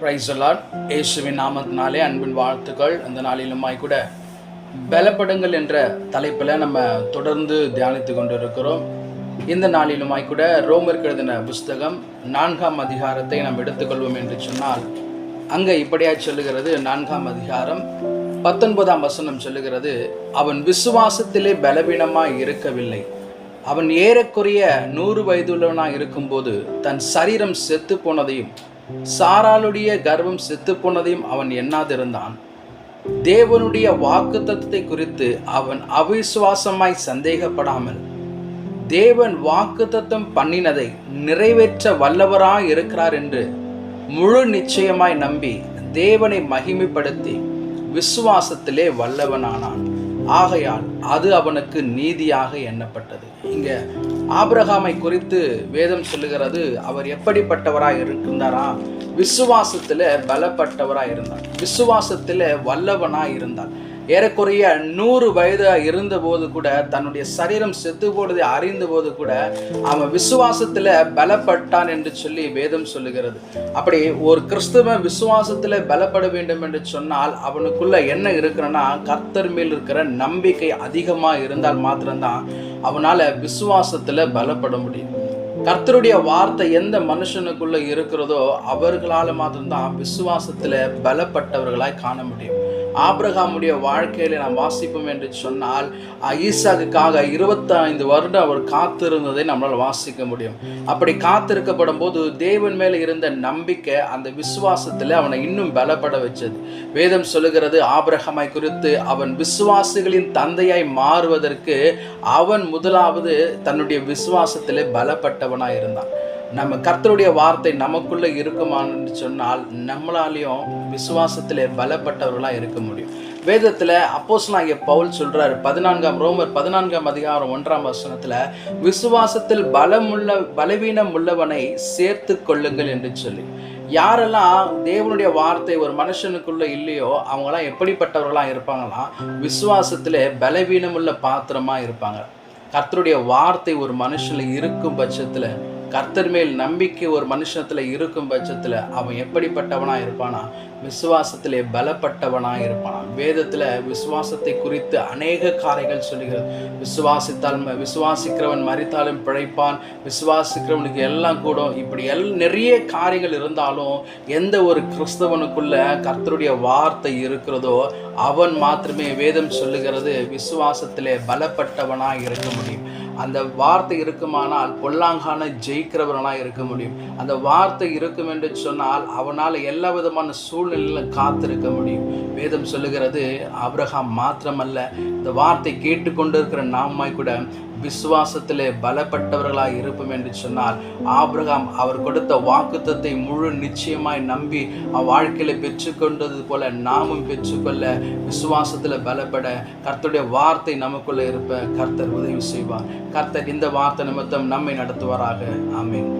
Price allot இயேசுவின் நாமத்தினாலே அன்பின் வாழ்த்துக்கள். அந்த நாளிலுமாய் கூட பலப்படுங்கள் என்ற தலைப்பில் நம்ம தொடர்ந்து தியானித்து கொண்டிருக்கிறோம். இந்த நாளிலுமாய் கூட ரோமர் எழுதின புஸ்தகம் நான்காம் அதிகாரத்தை நாம் எடுத்துக்கொள்வோம் என்று சொன்னால் அங்கே இப்படியாய் சொல்லுகிறது. நான்காம் அதிகாரம் பத்தொன்பதாம் வசனம் சொல்லுகிறது அவன் விசுவாசத்திலே பலவீனமாக இருக்கவில்லை. அவன் ஏறக்குறைய நூறு வயதுள்ளவனாக இருக்கும்போது தன் சரீரம் செத்து போனதையும் சாராளுடைய கர்வம் செத்து போனதையும் அவன் எண்ணாதிருந்தான். தேவனுடைய வாக்குத்தத்தத்தை குறித்து அவன் அவிசுவாசமாய் சந்தேகப்படாமல் தேவன் வாக்குத்தத்தம் பண்ணினதை நிறைவேற்ற வல்லவராய் இருக்கிறார் என்று முழு நிச்சயமாய் நம்பி தேவனை மகிமைப்படுத்தி விசுவாசத்திலே வல்லவனானான். ஆகையால் அது அவனுக்கு நீதியாக எண்ணப்பட்டது. இங்க ஆபிரகாமை குறித்து வேதம் சொல்லுகிறது அவர் எப்படிப்பட்டவராய் இருக்கின்றாரா? விசுவாசத்துல பலப்பட்டவராய் இருந்தார். விசுவாசத்துல வல்லவனாய் இருந்தார். ஏறக்குறைய நூறு வயது இருந்தபோது கூட தன்னுடைய சரீரம் செத்து போடுவதை அறிந்த போது கூட அவன் விசுவாசத்தில் பலப்பட்டான் என்று சொல்லி வேதம் சொல்லுகிறது. அப்படி ஒரு கிறிஸ்தவன் விசுவாசத்தில் பலப்பட வேண்டும் என்று சொன்னால் அவனுக்குள்ள என்ன இருக்கிறன்னா கர்த்தர் மேல் இருக்கிற நம்பிக்கை அதிகமாக இருந்தால் மாத்திரம்தான் அவனால் விசுவாசத்தில் பலப்பட முடியும். கர்த்தருடைய வார்த்தை எந்த மனுஷனுக்குள்ள இருக்கிறதோ அவர்களால் மாத்திரம்தான் விசுவாசத்தில் பலப்பட்டவர்களாய் காண முடியும். ஆப்ரகாமுடைய வாழ்க்கையில நாம் வாசிப்போம் என்று சொன்னால் ஈசாக்குக்காக இருபத்தைந்து வருடம் அவர் காத்திருந்ததை நம்மளால் வாசிக்க முடியும். அப்படி காத்திருக்கப்படும் போது தேவன் மேல இருந்த நம்பிக்கை அந்த விசுவாசத்துல அவனை இன்னும் பலப்பட வச்சது. வேதம் சொல்லுகிறது ஆபிரகமை குறித்து அவன் விசுவாசிகளின் தந்தையாய் மாறுவதற்கு அவன் முதலாவது தன்னுடைய விசுவாசத்திலே பலப்பட்டவனாய் இருந்தான் நம்ம கர்த்தருடைய வார்த்தை நமக்குள்ள இருக்குமான்னு சொன்னால் நம்மளாலையும் விசுவாசத்திலே பலப்பட்டவர்களா இருக்க முடியும். வேதத்துல அப்போஸ்தலனாகிய பவுல் சொல்றாரு பதினான்காம் ரோமர் பதினான்காம் அதிகாரம் ஒன்றாம் வசனத்துல விசுவாசத்தில் பலமுள்ள பலவீனம் உள்ளவனை சேர்த்து கொள்ளுங்கள் என்று சொல்லி. யாரெல்லாம் தேவனுடைய வார்த்தை ஒரு மனுஷனுக்குள்ள இல்லையோ அவங்களாம் எப்படிப்பட்டவர்களாக இருப்பாங்களாம் விசுவாசத்தில் பலவீனமுள்ள பாத்திரமா இருப்பாங்க. கர்த்தருடைய வார்த்தை ஒரு மனுஷனில் இருக்கும் பட்சத்தில் கர்த்தர் மேல் நம்பிக்கை ஒரு மனுஷத்தில் இருக்கும் பட்சத்தில் அவன் எப்படிப்பட்டவனா இருப்பானா? விசுவாசத்திலே பலப்பட்டவனாக இருப்பானா? வேதத்தில் விசுவாசத்தை குறித்து அநேக காரியங்கள் சொல்லுகிறது விசுவாசித்தால் விசுவாசிக்கிறவன் மறித்தாலும் பிழைப்பான். விசுவாசிக்கிறவனுக்கு எல்லாம் கூடும். இப்படி எல் நிறைய காரியங்கள் இருந்தாலும் எந்த ஒரு கிறிஸ்தவனுக்குள்ள கர்த்தருடைய வார்த்தை இருக்கிறதோ அவன் மாத்திரமே வேதம் சொல்லுகிறது. விசுவாசத்திலே பலப்பட்டவனாக இருக்க முடியும். அந்த வார்த்தை இருக்குமானால் பொல்லாங்கான ஜெயிக்கிறவனாக இருக்க முடியும். அந்த வார்த்தை இருக்கும் என்று சொன்னால் அவனால் எல்லா விதமான சூழ்நிலையில காத்திருக்க முடியும். வேதம் சொல்லுகிறது அப்ரஹாம் மாத்திரமல்ல இந்த வார்த்தை கேட்டுக்கொண்டிருக்கிற நாமாய் கூட விசுவாசத்திலே பலப்பட்டவர்களாய் இருப்போம் என்று சொன்னால் ஆபிரகாம் அவர் கொடுத்த வாக்குத்தத்தை முழு நிச்சயமாய் நம்பி வாழ்க்கையில பெற்றுக்கொண்டது போல நாமும் பெற்றுக்கொள்ள விசுவாசத்துல பலப்பட கர்த்தருடைய வார்த்தை நமக்குள்ள இருப்ப கர்த்தர் உதவி செய்வார். கர்த்தர் இந்த வார்த்தை நிமித்தம் நம்மை நடத்துவாராக. ஆமீன்.